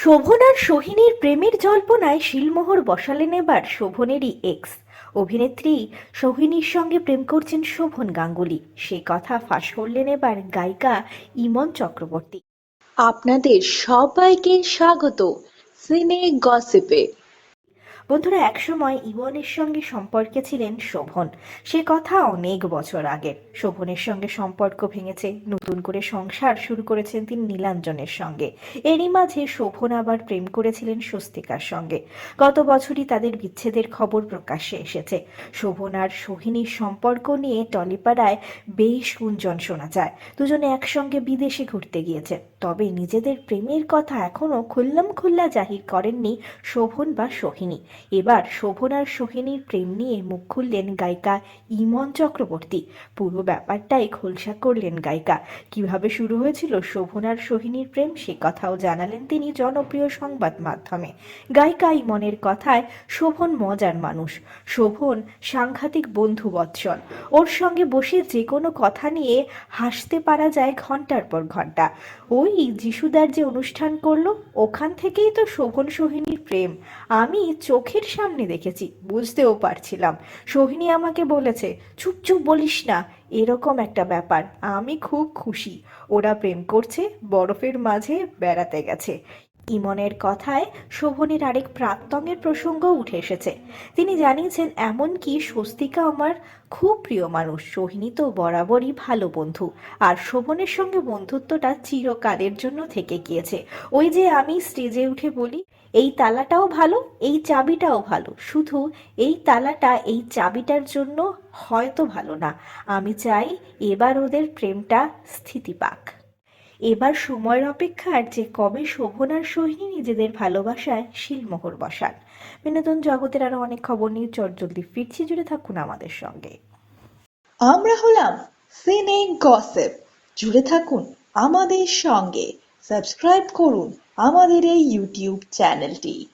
শোভন আর সোহিনীর প্রেমের জল্পনায় শিলমোহর বসালেন এবার শোভনেরই এক্স অভিনেত্রী সোহিনীর সঙ্গে প্রেম করছেন শোভন গাঙ্গুলি। সে কথা ফাঁস করলেন এবার গায়িকা ইমন চক্রবর্তী। আপনাদের সবাইকে স্বাগত। সিনে গসিপে। বন্ধুরা, একসময় ইবনের সঙ্গে সম্পর্কে ছিলেন শোভন। সে কথা অনেক বছর আগে। শোভনের সঙ্গে সম্পর্ক ভেঙেছে, নতুন করে সংসার শুরু করেছেন তিনি নীলাঞ্জনের সঙ্গে। এরই মাঝে শোভন আবার প্রেম করেছিলেন স্বস্তিকার সঙ্গে। গত বছরই তাদের বিচ্ছেদের খবর প্রকাশ্যে এসেছে। শোভন আর সোহিনীর সম্পর্ক নিয়ে টলিপাড়ায় বেশ গুঞ্জন শোনা যায়। দুজনে একসঙ্গে বিদেশে ঘুরতে গিয়েছে তবে নিজেদের প্রেমের কথা এখনও খুল্লাম খুল্লা জাহির করেননি শোভন বা সোহিনী। এবার শোভন আর সোহিনীর প্রেম নিয়ে মুখ খুললেন গায়িকা ইমন চক্রবর্তী। পুরো ব্যাপারটাই খোলসা করলেন গায়িকা। কীভাবে শুরু হয়েছিল শোভনার সোহিনীর প্রেম সে কথাও জানালেন তিনি জনপ্রিয় সংবাদ মাধ্যমে। গায়িকা ইমনের কথায় শোভন মজার মানুষ। শোভন সাংঘাতিক বন্ধু বৎসল ওর সঙ্গে বসে যে কোনো কথা নিয়ে হাসতে পারা যায় ঘণ্টার পর ঘণ্টা। ওই যিশুদার যে অনুষ্ঠান করল, ওখান থেকেই তো শোভন সোহিনীর প্রেম। আমি চোখের সামনে দেখেছি, বুঝতেও পারছিলাম। সোহিনী আমাকে বলেছে, চুপ চুপ বলিস না, এরকম একটা ব্যাপার, আমি খুব খুশি। ওরা প্রেম করছে, বরফের মাঝে বেড়াতে গেছে। ইমনের কথায় শোভনের আরেক প্রাক্তঙ্গের প্রসঙ্গ উঠে এসেছে। তিনি জানিয়েছেন এমনকি স্বস্তিকা আমার খুব প্রিয় মানুষ। সোহিনী তো বরাবরই ভালো বন্ধু। আর শোভনের সঙ্গে বন্ধুত্বটা চিরকালের জন্য থেকে গিয়েছে। ওই যে আমি স্টেজে উঠে বলি, এই তালাটাও ভালো, এই চাবিটাও ভালো। শুধু এই তালাটা, এই চাবিটার জন্য হয়তো ভালো না। আমি চাই এবার ওদের প্রেমটা স্থিতি পাক। এবার সময়ের অপেক্ষার যে কবে শোভনার সহি সোহিনী নিজেদের ভালোবাসায় শিলমোহর বসান। বিনোদন জগতের আরও অনেক খবর নিয়ে চট জলদি ফিরছি, জুড়ে থাকুন আমাদের সঙ্গে। আমরা হলাম সিনে গসেপ। জুড়ে থাকুন আমাদের সঙ্গে। সাবস্ক্রাইব করুন আমাদের এই ইউটিউব চ্যানেলটি।